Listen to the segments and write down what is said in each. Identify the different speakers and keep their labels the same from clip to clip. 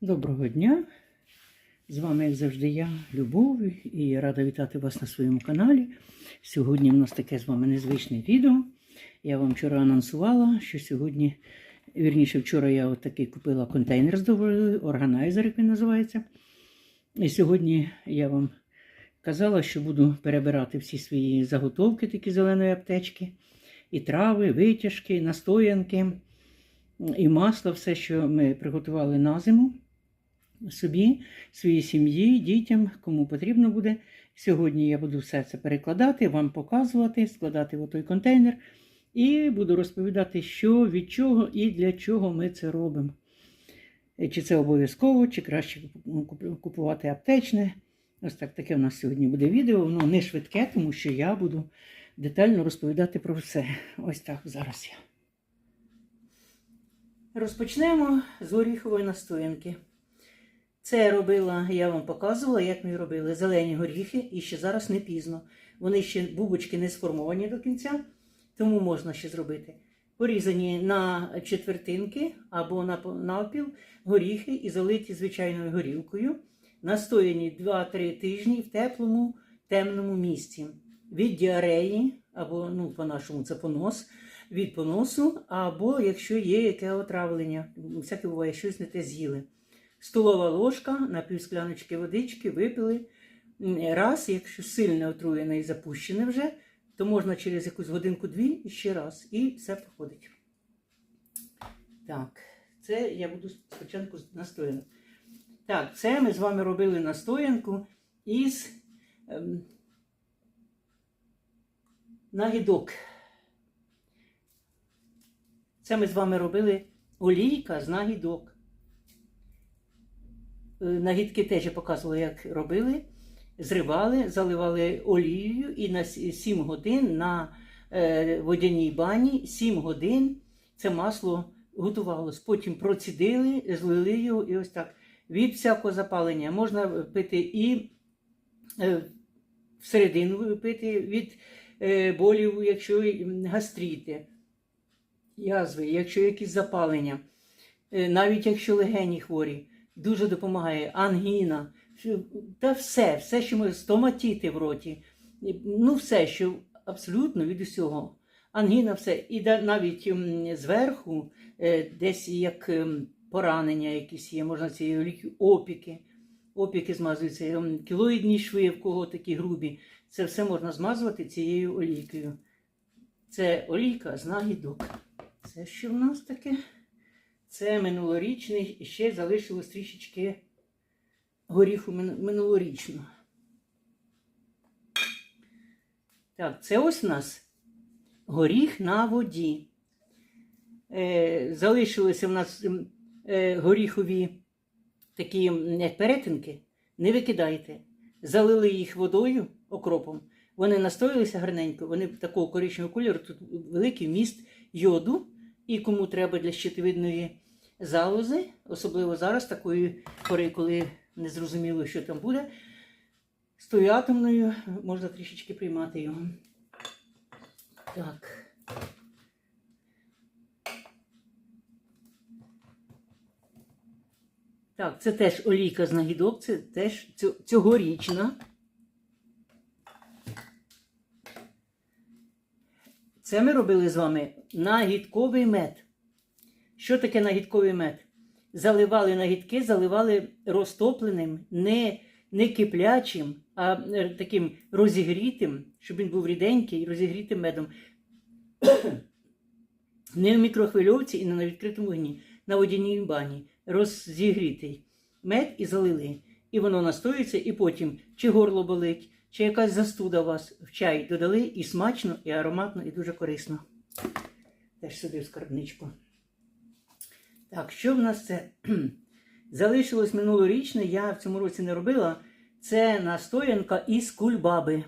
Speaker 1: Доброго дня! З вами, як завжди, я, Любов, і рада вітати вас на своєму каналі. Сьогодні в нас таке з вами незвичне відео. Я вам вчора анонсувала, що сьогодні, вірніше, вчора я от такий купила контейнер з доволі, органайзер, як він називається. І сьогодні я вам казала, що буду перебирати всі свої заготовки, такі зеленої аптечки, і трави, витяжки, настоянки, і масло, все, що ми приготували на зиму собі, своїй сім'ї, дітям, кому потрібно буде. Сьогодні я буду все це перекладати, вам показувати, складати в той контейнер і буду розповідати, що від чого і для чого ми це робимо. Чи це обов'язково, чи краще купувати аптечне. Ось так таке у нас сьогодні буде відео. Воно не швидке, тому що я буду детально розповідати про все. Ось так зараз я. Розпочнемо з горіхової настоянки. Це я робила, я вам показувала, як ми робили зелені горіхи, і ще зараз не пізно. Вони ще бубочки не сформовані до кінця, тому можна ще зробити. Порізані на четвертинки або на навпіл горіхи і залиті звичайною горілкою, настояні 2-3 тижні в теплому, темному місці. Від діареї, або, ну, по-нашому, це понос, від поносу, або якщо є яке отравлення, всяке буває, щось не те з'їли. Столова ложка на півскляночки водички випили. Раз, якщо сильно отруєне і запущене вже, то можна через якусь годинку-дві ще раз. І все проходить. Так, це я буду спочатку настоянку. Так, це ми з вами робили настоянку із ем, нагідок. Це ми з вами робили олійка з нагідок. Нагідки теж я показувала, як робили. Зривали, заливали олією і на 7 годин на е, водяній бані 7 годин це масло готувалось. Потім процідили, злили його і ось так. Від всякого запалення можна пити і е, всередину пити від е, болів, якщо гастріти, язви, якщо якісь запалення, навіть якщо легені хворі дуже допомагає ангіна, та все, все, що ми стоматіти в роті, ну все, що абсолютно від усього. Ангіна, все. І навіть зверху, е, десь як поранення якісь є, можна олійкою, опіки. Опіки змазуються, кілоїдні шви, в кого такі грубі. Це все можна змазувати цією олійкою. Це олійка з нагідок. Це що в нас таке? Це минулорічний, і ще залишилось трішечки горіху минулорічного. Так, це ось у нас горіх на воді. Е, Залишилися в нас е, горіхові такі перетинки. Не викидайте. Залили їх водою окропом. Вони настоїлися гарненько, вони такого коричневого кольору, тут великий вміст йоду. І кому треба для щитовидної залози, особливо зараз, такої пори, коли не зрозуміло, що там буде, з тою атомною можна трішечки приймати його. Так. Так, це теж олійка з нагідок, це теж цьогорічна. Це ми робили з вами нагідковий мед. Що таке нагідковий мед? Заливали нагідки, заливали розтопленим, не не киплячим, а е, таким розігрітим, щоб він був ріденький, розігрітим медом. не в мікрохвильовці і не на відкритому вогні, на водяній бані. Розігрітий мед і залили. І воно настоюється, і потім чи горло болить, чи якась застуда вас в чай додали і смачно, і ароматно, і дуже корисно. Теж сюди в скарбничку. Так, що в нас це? Залишилось минулорічне, я в цьому році не робила. Це настоянка із кульбаби.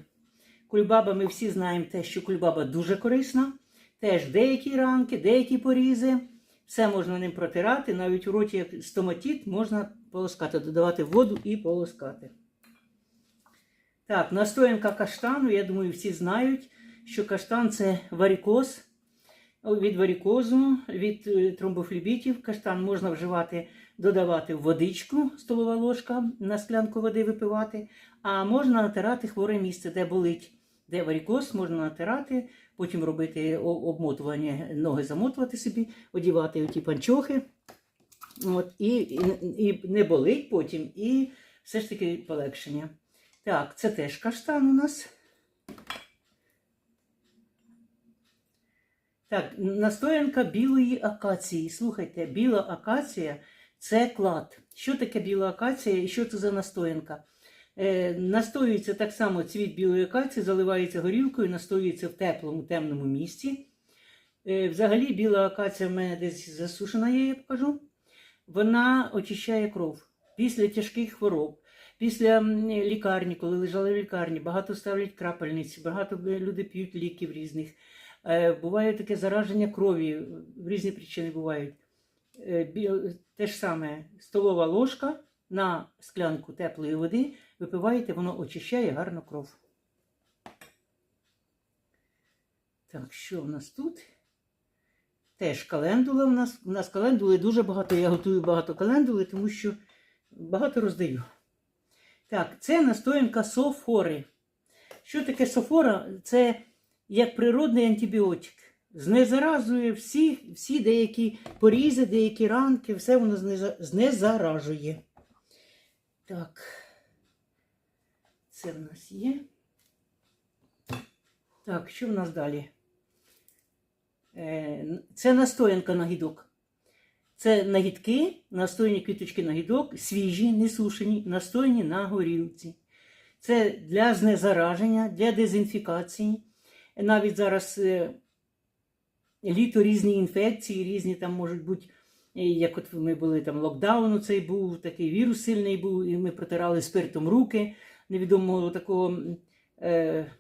Speaker 1: Кульбаба, ми всі знаємо те, що кульбаба дуже корисна. Теж деякі ранки, деякі порізи. Все можна ним протирати, навіть у роті як стоматіт можна полоскати, додавати воду і полоскати. Так, настоянка каштану, я думаю, всі знають, що каштан це варікоз. від варікозу, від е, тромбофлібітів. Каштан можна вживати, додавати в водичку, столова ложка на склянку води випивати, а можна натирати хворе місце, де болить. Де варікоз, можна натирати, потім робити обмотування, ноги замотувати собі, одівати оті панчохи. От, і, і, і не болить потім, і все ж таки полегшення. Так, це теж каштан у нас. Так, настоянка білої акації. Слухайте, біла акація це клад. Що таке біла акація і що це за настоянка? Е, настоюється так само цвіт білої акації, заливається горілкою, настоюється в теплому, темному місці. Е, взагалі, біла акація в мене десь засушена, я покажу. Вона очищає кров після тяжких хвороб. Після лікарні, коли лежали в лікарні, багато ставлять крапельниці, багато люди п'ють ліків різних. Е, Буває таке зараження крові, в різні причини бувають. Е, Те ж саме столова ложка на склянку теплої води випиваєте, воно очищає гарно кров. Так, що в нас тут? Теж календула в нас. У нас календули дуже багато. Я готую багато календули, тому що багато роздаю. Так, це настоянка софори. Що таке софора? Це як природний антибіотик. Знезаразує всі, всі деякі порізи, деякі ранки, все воно знезаражує. Так, це в нас є. Так, що в нас далі? Е, Це настоянка нагідок. Це нагідки, настояні квіточки нагідок, свіжі, не сушені, настояні на горілці. Це для знезараження, для дезінфікації. Навіть зараз е, літо різні інфекції, різні там можуть бути, е, як от ми були там локдаун, цей був, такий вірус сильний був, і ми протирали спиртом руки невідомого такого е,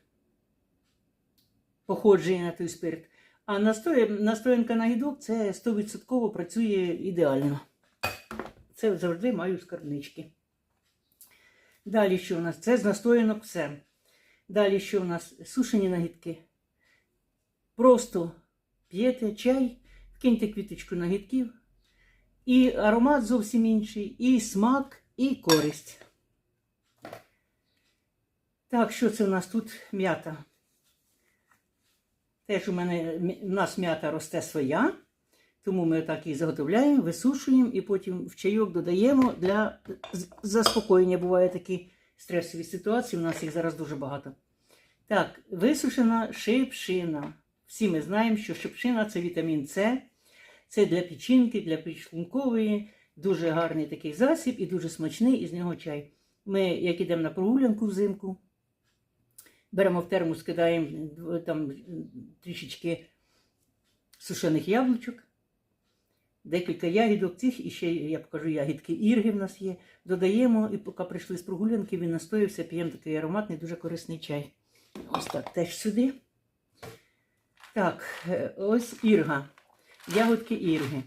Speaker 1: походження на той спирт. А настоя, настоянка на гідок це 100% працює ідеально. Це завжди маю скарбнички. Далі що у нас? Це з настоянок все. Далі що у нас? Сушені нагідки. Просто п'єте чай, вкиньте квіточку нагідків. І аромат зовсім інший, і смак, і користь. Так, що це у нас тут м'ята? Теж у мене у нас м'ята росте своя, тому ми так її заготовляємо, висушуємо і потім в чайок додаємо для заспокоєння. Бувають такі стресові ситуації, у нас їх зараз дуже багато. Так, висушена шипшина. Всі ми знаємо, що шипшина це вітамін С, це для печінки, для підшлункової, дуже гарний такий засіб і дуже смачний, і з нього чай. Ми, як ідемо на прогулянку взимку, беремо в термос, кидаємо там трішечки сушених яблучок, декілька ягідок цих, і ще я покажу ягідки ірги в нас є. Додаємо, і поки прийшли з прогулянки, він настоївся, п'ємо такий ароматний, дуже корисний чай. Ось так теж сюди. Так, е, ось ірга. Ягодки ірги.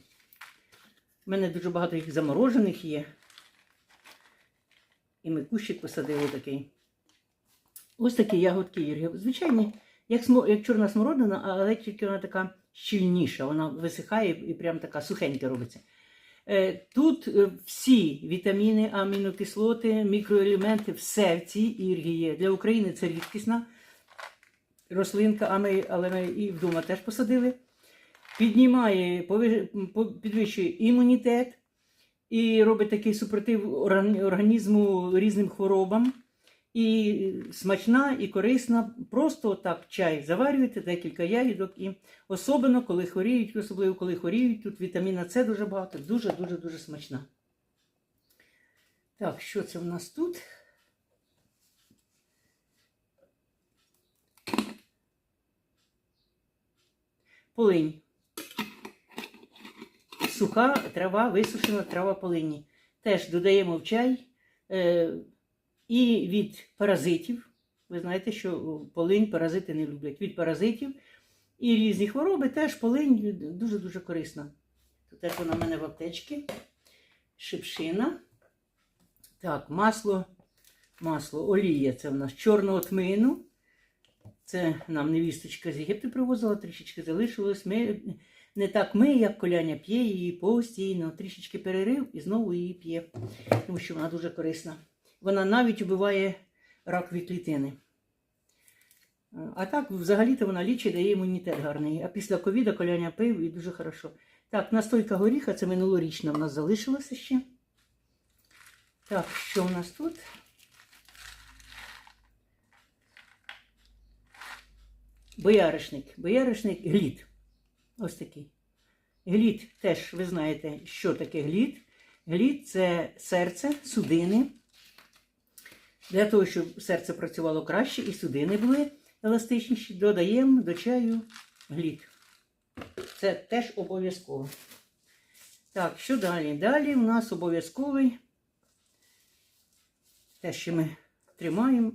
Speaker 1: У мене дуже багато їх заморожених є. І ми кущик посадили такий. Ось такі ягодки ірги. Звичайні, як, смо, як чорна смородина, але тільки вона така щільніша, вона висихає і прям така сухенька робиться. Е, Тут е, всі вітаміни, амінокислоти, мікроелементи, все в цій іргі є. Для України це рідкісна рослинка, а ми, але ми і вдома теж посадили. Піднімає, підвищує імунітет і робить такий супротив організму різним хворобам. І смачна, і корисна. Просто так чай заварюєте, декілька ягідок, і особливо, коли хворіють, особливо коли хворіють, тут вітаміна С дуже багато, дуже-дуже дуже смачна. Так, що це в нас тут? Полинь. Суха трава, висушена трава полині. Теж додаємо в чай. І від паразитів. Ви знаєте, що полинь паразити не люблять. Від паразитів і різні хвороби теж полинь дуже-дуже корисна. Тут теж вона в мене в аптечці. Шипшина. Так, масло, масло, олія це в нас чорного тмину. Це нам невісточка з Єгипту привозила, трішечки залишилось. Ми, не так ми, як коляня п'є її постійно, трішечки перерив і знову її п'є, тому що вона дуже корисна. Вона навіть убиває ракові клітини. А так, взагалі-то вона лічить, дає імунітет гарний. А після ковіда коляня пив і дуже хорошо. Так, настойка горіха, це минулорічна в нас залишилася ще. Так, що в нас тут? Бояришник. Бояришник глід. Ось такий. Глід теж ви знаєте, що таке глід. Глід це серце, судини. Для того, щоб серце працювало краще і судини були еластичніші, додаємо до чаю глід. Це теж обов'язково. Так, що далі? Далі у нас обов'язковий. Те, що ми тримаємо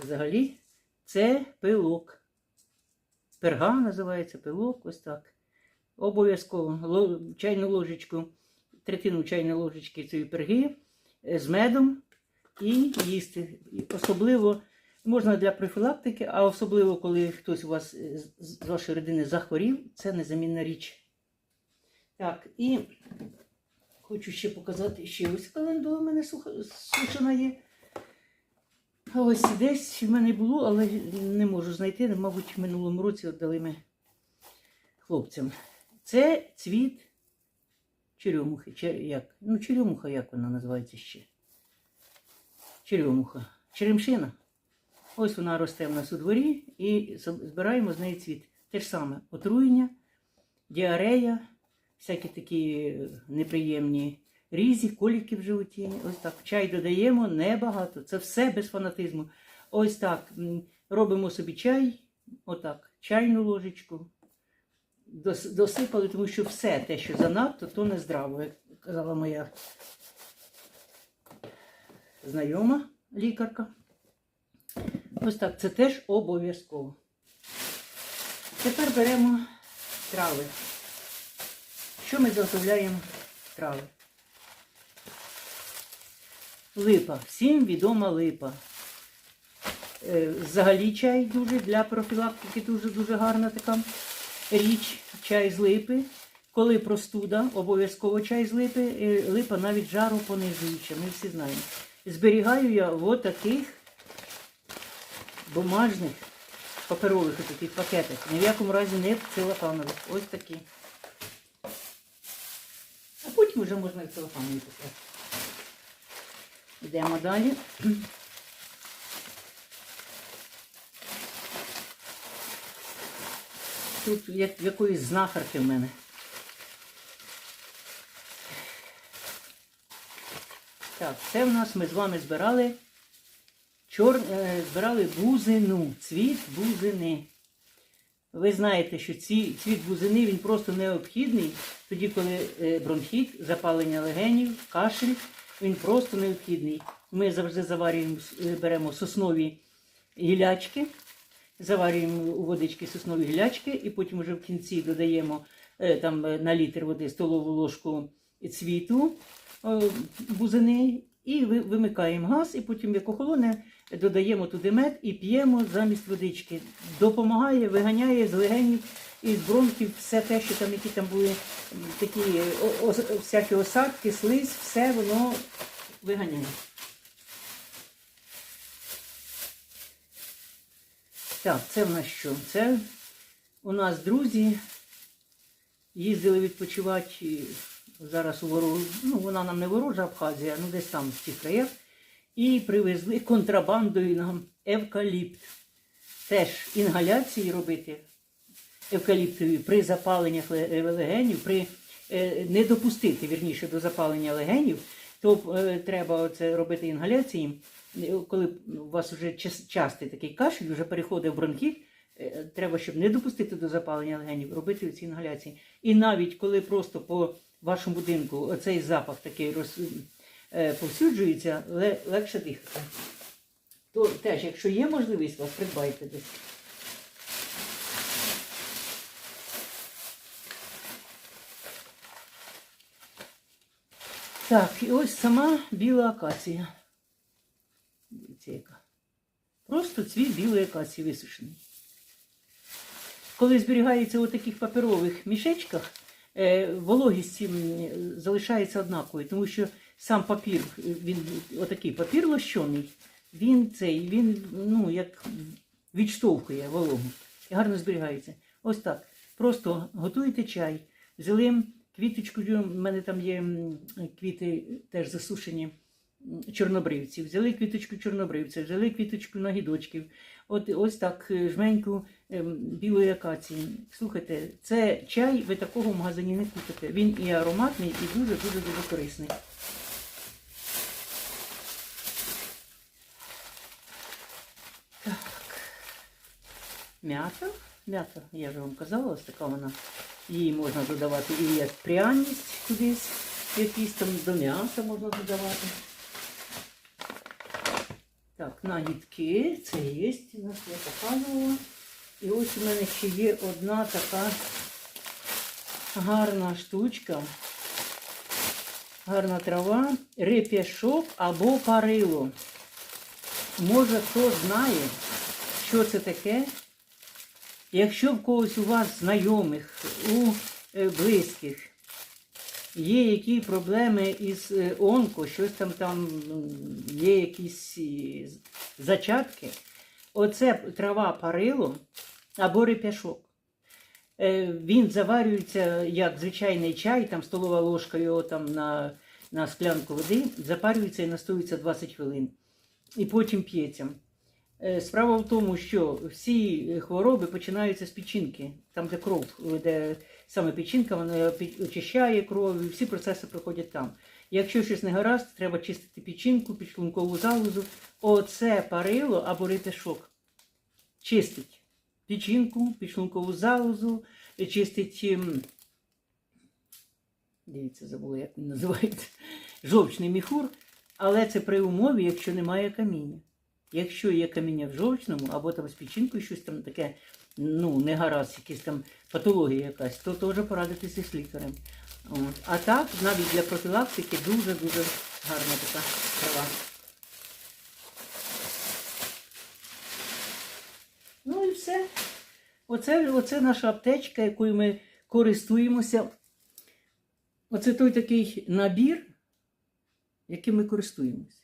Speaker 1: взагалі, це пилок. Перга називається пилок, ось так. Обов'язково чайну ложечку, третину чайної ложечки цієї перги е, з медом і їсти. Особливо можна для профілактики, а особливо, коли хтось у вас е, з- вашої родини захворів, це незамінна річ. Так, і хочу ще показати, ще ось календула в мене сушена є. Ось десь в мене було, але не можу знайти. Мабуть, в минулому році віддали ми хлопцям. Це цвіт черемухи. Чер... Як? Ну, черемуха, як вона називається ще? Черемуха. Черемшина. Ось вона росте в нас у дворі і збираємо з неї цвіт. Те ж саме отруєння, діарея, всякі такі е, неприємні різі, коліки в животі. Ось так. Чай додаємо небагато. Це все без фанатизму. Ось так. Робимо собі чай. Отак. Чайну ложечку. Досипали, тому що все те, що занадто, то не здраво, як казала моя знайома лікарка. Ось так, це теж обов'язково. Тепер беремо трави. Що ми заготовляємо трави? Липа. Всім відома липа. Е, Взагалі чай дуже для профілактики дуже-дуже гарна така річ. Чай з липи. Коли простуда, обов'язково чай з липи. Е, Липа навіть жару понижуюча, ми всі знаємо. Зберігаю я в таких бумажних паперових таких пакетах. Ні в якому разі не в. Ось такі. А потім вже можна і в целофанові. Йдемо далі. Тут як якоїсь знахарки в мене. Так, це в нас ми з вами збирали чор... е, збирали бузину, цвіт бузини. Ви знаєте, що ці, цвіт бузини він просто необхідний, тоді, коли е, бронхіт, запалення легенів, кашель, він просто необхідний. Ми завжди заварюємо, е, беремо соснові гілячки, заварюємо у водички соснові гілячки, і потім вже в кінці додаємо там, на літр води столову ложку цвіту е, бузини і ви- вимикаємо газ, і потім, як охолоне, додаємо туди мед і п'ємо замість водички. Допомагає, виганяє з легенів і з бронхів все те, що там, які там були такі е, всякі осадки, слизь, все воно виганяє. Так, це в нас що? Це у нас друзі їздили відпочивати зараз у ворожу, ну вона нам не ворожа Абхазія, ну десь там в тих краях. І привезли контрабандою нам евкаліпт. Теж інгаляції робити евкаліптові при запаленнях легенів, при е, не допустити вірніше до запалення легенів, то е, треба це робити інгаляції. Е, Коли у вас вже частий такий кашель, вже переходить в бронхіт, е, треба, щоб не допустити до запалення легенів, робити ці інгаляції. І навіть коли просто по вашому будинку оцей запах такий роз, е, повсюджується, легше дихати. То теж, якщо є можливість, вас придбайте десь. Так, і ось сама біла акація. Дивіться, яка. Просто цвіт білої акації висушений. Коли зберігається у таких паперових мішечках, е, вологість залишається однаковою, тому що сам папір, е, він отакий папір лощений, він цей, він ну, як відштовхує вологу і гарно зберігається. Ось так. Просто готуєте чай, взяли квіточку, в мене там є квіти теж засушені чорнобривці. Взяли квіточку чорнобривця, взяли квіточку нагідочків. От ось так е, жменьку ем, білої акації. Слухайте, це чай, ви такого в магазині не купите. Він і ароматний, і дуже дуже дуже корисний. Так. М'ята. М'ята, я вже вам казала, ось така вона. Її можна додавати і як пряність кудись, якісь там до м'яса можна додавати. Так, нагідки, це є, нас я показувала. І ось у мене ще є одна така гарна штучка, гарна трава, реп'яшок або парило. Може, хто знає, що це таке? Якщо в когось у вас знайомих, у е, близьких є які проблеми із е, онко, щось там там є якісь е, зачатки, оце трава парило або реп'яшок. Е, Він заварюється як звичайний чай, там столова ложка його там на, на склянку води, запарюється і настоюється 20 хвилин. І потім п'ється. Справа в тому, що всі хвороби починаються з печінки, там, де кров, де саме печінка, вона очищає кров, і всі процеси проходять там. Якщо щось не гаразд, треба чистити печінку, підшлункову залозу. Оце парило або репешок чистить печінку, підшлункову залозу, чистить. ем, Дивіться, забула, як він називається. Жовчний міхур, але це при умові, якщо немає каміння. Якщо є каміння в жовчному, або там з печінкою щось там таке, ну, не гаразд, якась там патологія якась, то теж порадитися з лікарем. От. А так, навіть для профілактики дуже-дуже гарна така трава. Ну і все. Оце, оце наша аптечка, якою ми користуємося. Оце той такий набір, яким ми користуємося.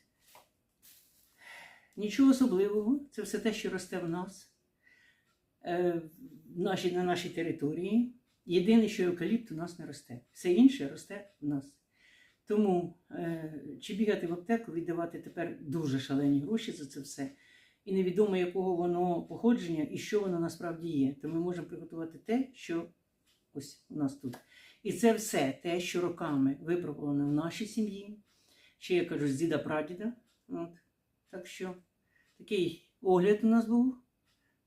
Speaker 1: Нічого особливого, це все те, що росте в нас, е, в нашій, на нашій території. Єдине, що евкаліпт у нас не росте. Все інше росте в нас. Тому е, чи бігати в аптеку, віддавати тепер дуже шалені гроші за це все. І невідомо, якого воно походження і що воно насправді є. То ми можемо приготувати те, що ось у нас тут. І це все те, що роками випробувано в нашій сім'ї, ще я кажу, з діда прадіда. От. Так що такий огляд у нас був.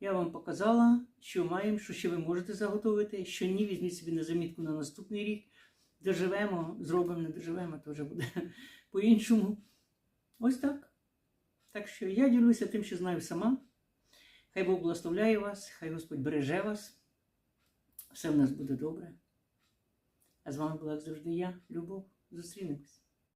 Speaker 1: Я вам показала, що маємо, що ще ви можете заготовити, що ні, візьміть собі на замітку на наступний рік. Доживемо, зробимо, не доживемо, то вже буде по-іншому. Ось так. Так що я ділюся тим, що знаю сама. Хай Бог благословляє вас, хай Господь береже вас. Все в нас буде добре. А з вами була як завжди я, Любов. Зустрінемось.